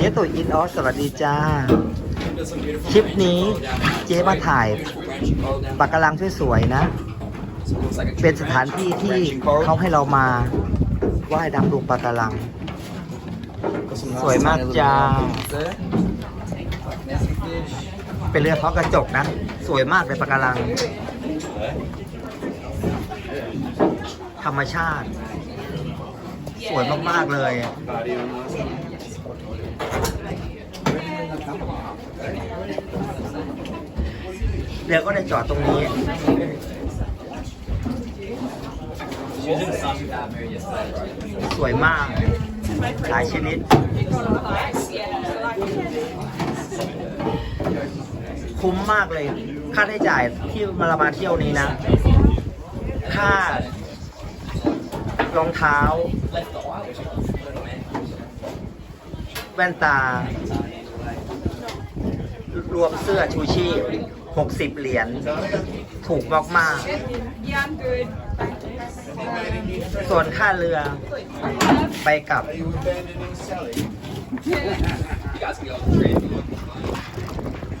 จ๊ตุ๋ยอินออสสวัสดีจ้า คลิปนี้เจ๊มาถ่ายปากกาลังสวยๆนะ เป็นสถานที่ที่เขาให้เรามาไหว้ดำดูปากกาลัง สวยมากจ้า เป็นเรือท้องกระจกนะ สวยมากเลยปากกาลัง ธรรมชาติ สวยมากๆเลย เรือก็ได้จอดตรงนี้ สวยมากหลายชนิด คุ้มมากเลย ค่าใช้จ่ายที่มาเรามาเที่ยวนี้นะ ค่ารองเท้า แว่นตา รวมเสื้อชูชีพ 60 เหรียญถูกมาก Yeah, I'm good. ๆส่วนค่าเรือไปกลับ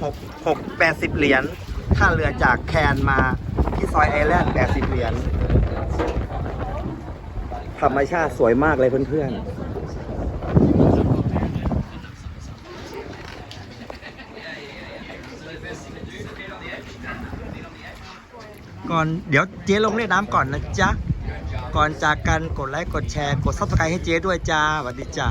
หกหกแปดสิบเหรียญค่าเรือจากแคนมาที่ซอยไอแลนด์แปดสิบเหรียญธรรมชาติสวยมากเลยเพื่อนๆ ก่อนเดี๋ยวเจ๊ลงเล่นน้ำก่อนนะจ๊ะ ก่อนจากกันกดไลค์กดแชร์ กดซับสไครต์ให้เจ๊ด้วยจ้าสวัสดีจ้า